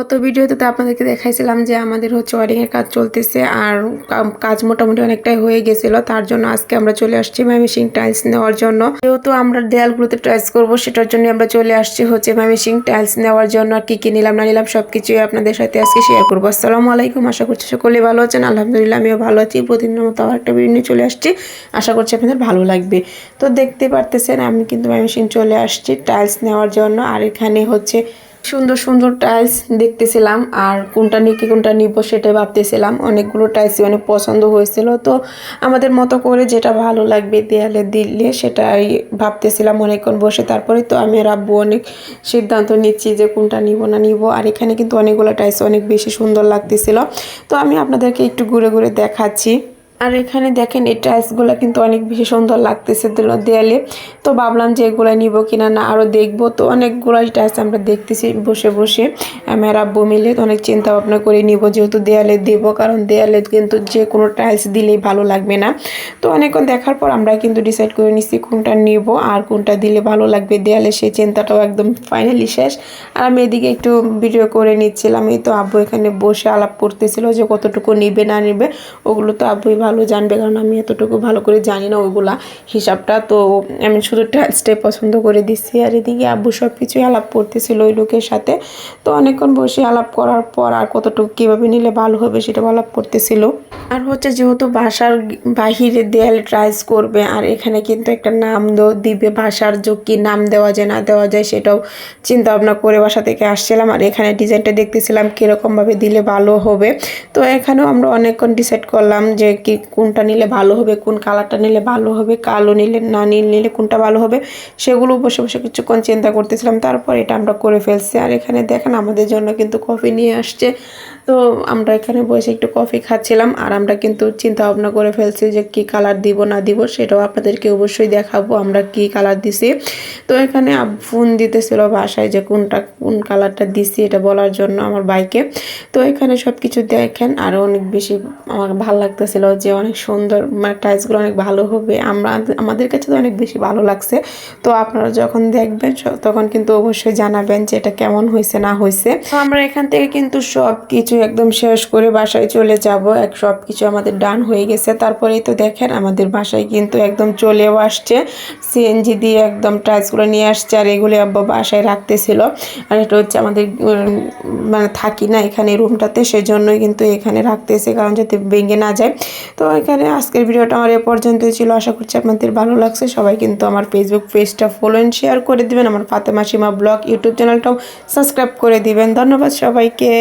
গত ভিডিওতে তো আপনাদেরকে দেখাইছিলাম যে আমাদের হচ্ছে ওয়ারিংয়ের কাজ চলতেছে আর কাজ মোটামুটি অনেকটাই হয়ে গেছিল। তার জন্য আজকে আমরা চলে আসছি ম্যামিসিং টাইলস নেওয়ার জন্য। যেহেতু আমরা দেয়ালগুলোতে টাইলস করব, সেটার জন্য আমরা চলে আসছি হচ্ছে ম্যামিসিং টাইলস নেওয়ার জন্য। আর কী কী নিলাম, না নিলাম সব কিছুই আপনাদের সাথে আজকে শেয়ার করব। আসসালামু আলাইকুম, আশা করছি সকলে ভালো আছেন। আলহামদুলিল্লাহ, আমিও ভালো আছি। প্রতিদিনের মতো আবার একটা ভিডিও নিয়ে চলে আসছি। আশা করছি আপনাদের ভালো লাগবে। তো দেখতে পারতেছেন, আমি কিন্তু ম্যামিসিং চলে আসছি টাইলস নেওয়ার জন্য। আর এখানে হচ্ছে সুন্দর সুন্দর টাইলস দেখতেছিলাম, আর কোনটা নিয়ে কি কোনটা নিব সেটাই ভাবতেছিলাম। অনেকগুলো টাইলসই অনেক পছন্দ হয়েছিল, তো আমাদের মতো করে যেটা ভালো লাগবে দেয়ালে দিলে সেটাই ভাবতেছিলাম অনেকক্ষণ বসে। তারপরে তো আমি আর আব্বু অনেক সিদ্ধান্ত নিচ্ছি যে কোনটা নিব না নিব, আর এখানে কিন্তু অনেকগুলো টাইলস অনেক বেশি সুন্দর লাগতেছিল। তো আমি আপনাদেরকে একটু ঘুরে ঘুরে দেখাচ্ছি। আর এখানে দেখেন এই টাইলসগুলো কিন্তু অনেক বেশি সুন্দর লাগতেছে দেয়ালে। তো ভাবলাম যে এগুলো নিব কিনা না আরও দেখব। তো অনেকগুলাই টাইলস আমরা দেখতেছি বসে বসে। আমি আর আব্বু মিলে অনেক চিন্তা ভাবনা করে নিব যেহেতু দেয়ালে দেবো, কারণ দেয়ালে কিন্তু যে কোনো টাইলস দিলেই ভালো লাগবে না। তো অনেকক্ষণ দেখার পর আমরা কিন্তু ডিসাইড করে নিচ্ছি কোনটা নিব আর কোনটা দিলে ভালো লাগবে দেয়ালে। সেই চিন্তাটাও একদম ফাইনালি শেষ। আর আমি এদিকে একটু ভিডিও করে নিচ্ছিলাম। এই তো আব্বু এখানে বসে আলাপ করতেছিল যে কতটুকু নিবে, না নিবে। ওগুলো তো আব্বুই ভালো জানবে, কারণ আমি এতটুকু ভালো করে জানি না ওগুলা হিসাবটা। তো আমি শুধু টাইলসটাই পছন্দ করে দিচ্ছি। আর এদিকে আব্বু সব কিছুই আলাপ করতেছিল ওই লোকের সাথে। তো অনেকক্ষণ বসে আলাপ করার পর আর কতটুকু কীভাবে নিলে ভালো হবে সেটা আলাপ করতেছিল। আর হচ্ছে যেহেতু বাসার বাহিরে দেয়ালে ট্রাইস করবে, আর এখানে কিন্তু একটা নাম দিবে ভাষার যোগ কি নাম দেওয়া যায়, না দেওয়া যায় সেটাও চিন্তা ভাবনা করে বাসা থেকে আসছিলাম। আর এখানে ডিজাইনটা দেখতেছিলাম কীরকমভাবে দিলে ভালো হবে। তো এখানেও আমরা অনেকক্ষণ ডিসাইড করলাম যে কি কোনটা নিলে ভালো হবে, কোন কালারটা নিলে ভালো হবে, কালো নিলে না নীল নিলে কোনটা ভালো হবে, সেগুলো বসে বসে কিছুক্ষণ চিন্তা করতেছিলাম, তারপর এটা আমরা করে ফেলছি। আর এখানে দেখেন আমাদের জন্য কিন্তু কফি নিয়ে আসছে। তো আমরা এখানে বসে একটু কফি খাচ্ছিলাম আর আমরা কিন্তু চিন্তা ভাবনা করে ফেলছি যে কি কালার দিব, না দিব, সেটাও আপনাদেরকে অবশ্যই দেখাবো আমরা কি কালার দিছি। তো এখানে ফোন দিতেছিল বাসায় যে কোনটা, কোন কালারটা দিছি এটা বলার জন্য আমার বাইকে তো এখানে সব কিছু দেখেন আরও অনেক বেশি আমার ভালো লাগতেছিল যে অনেক সুন্দর মানে টাইলসগুলো অনেক ভালো হবে। আমরা, আমাদের কাছে তো অনেক বেশি ভালো লাগছে। তো আপনারা যখন দেখবেন তখন কিন্তু অবশ্যই জানাবেন যে এটা কেমন হয়েছে, না হয়েছে। আমরা এখান থেকে কিন্তু সব কিছু একদম শেষ করে বাসায় চলে যাব। এক সব কিছু আমাদের ডান হয়ে গেছে। তারপরেই তো দেখেন, আমাদের বাসায় কিন্তু একদম চলেও আসছে। সিএনজি দিয়ে একদম টাইলসগুলো নিয়ে আসছে আর এগুলি আব্বা বাসায় রাখতেছিল। আর এটা হচ্ছে আমাদের মানে থাকি না এখানে রুমটাতে সেজন্যই কিন্তু এখানে রাখতেছে, কারণ যাতে ভেঙে না যায়। তো এখানে আজকের ভিডিওটা আমার এ পর্যন্তই ছিল। আশা করছি আপনাদের ভালো লাগছে। সবাই কিন্তু আমার ফেসবুক পেজটা ফলো অ্যান্ড শেয়ার করে দিবেন। আমার ফাতেমা সীমা ব্লগ ইউটিউব চ্যানেলটাও সাবস্ক্রাইব করে দিবেন। ধন্যবাদ সবাইকে।